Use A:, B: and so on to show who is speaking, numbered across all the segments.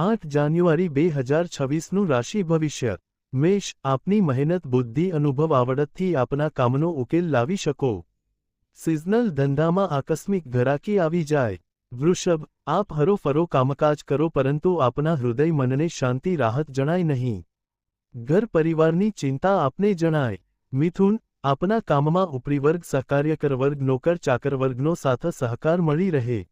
A: આઠ જાન્યુઆરી બે હજાર છવ્વીસનું રાશિ ભવિષ્ય. મેષ, આપની મહેનત, બુદ્ધિ, અનુભવ આવડતથી આપના કામનો ઉકેલ લાવી શકો. સિઝનલ ધંધામાં આકસ્મિક ઘરાકી આવી જાય. વૃષભ, આપ હરોફરો કામકાજ કરો પરંતુ આપના હૃદય મનને શાંતિ, રાહત જણાય નહીં. ઘર પરિવારની ચિંતા આપને જણાય. મિથુન, આપના કામમાં ઉપરી વર્ગ, સહકાર્યકર વર્ગ નોકર ચાકર વર્ગનો સાથ સહકાર મળી રહે.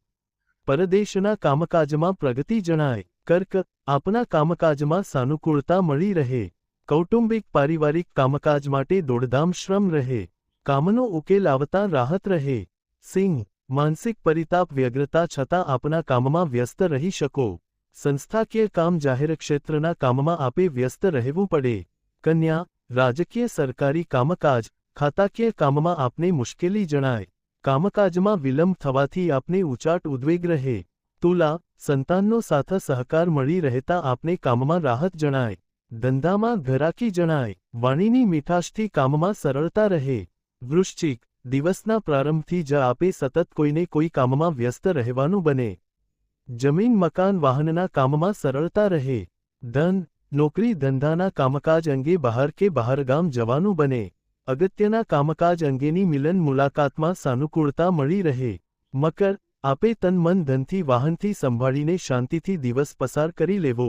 A: પરદેશના કામકાજમાં પ્રગતિ જણાય. કર્ક, આપના કામકાજમાં સાનુકૂળતા મળી રહે. કૌટુંબિક પારિવારિક કામકાજ માટે દોડધામ શ્રમ રહે. કામનો ઉકેલ આવતા રાહત રહે. સિંહ, માનસિક પરિતાપ વ્યગ્રતા છતાં આપના કામમાં વ્યસ્ત રહી શકો. સંસ્થાકીય કામ જાહેર ક્ષેત્રના કામમાં આપે વ્યસ્ત રહેવું પડે. કન્યા, રાજકીય સરકારી કામકાજ, ખાતાકીય કામમાં આપને મુશ્કેલી જણાય. કામકાજમાં વિલંબ થવાથી આપને ઉચાટ ઉદ્વેગ રહે. તુલા, સંતાનનો સાથ સહકાર મળી રહેતા આપને કામમાં રાહત જણાય. ધંધામાં ઘરાકી જણાય. વાણીની મીઠાશથી કામમાં સરળતા રહે. વૃશ્ચિક, દિવસના પ્રારંભથી જ આપે સતત કોઈને કોઈ કામમાં વ્યસ્ત રહેવાનું બને. જમીન, મકાન, વાહનના કામમાં સરળતા રહે. ધન, નોકરી, ધંધાના કામકાજ અંગે બહાર કે બહારગામ જવાનું બને. અગત્યના કામકાજ અંગેની મિલન મુલાકાતમાં સાનુકૂળતા મળી રહે. મકર, આપે તન મન ધનથી વાહનથી સંભાળીને શાંતિથી દિવસ પસાર કરી લેવો.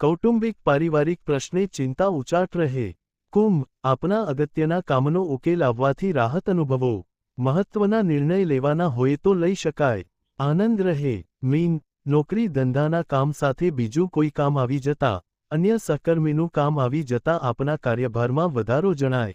A: કૌટુંબિક પારિવારિક પ્રશ્ને ચિંતા ઉચાટ રહે. કુંભ, આપના અગત્યના કામનો ઉકેલ આવવાથી રાહત અનુભવો. મહત્વના નિર્ણય લેવાના હોય તો લઈ શકાય. આનંદ રહે. મીન, નોકરી ધંધાના કામ સાથે બીજું કોઈ કામ આવી જતા, અન્ય સહકર્મીનું કામ આવી જતા આપના કાર્યભારમાં વધારો જણાય.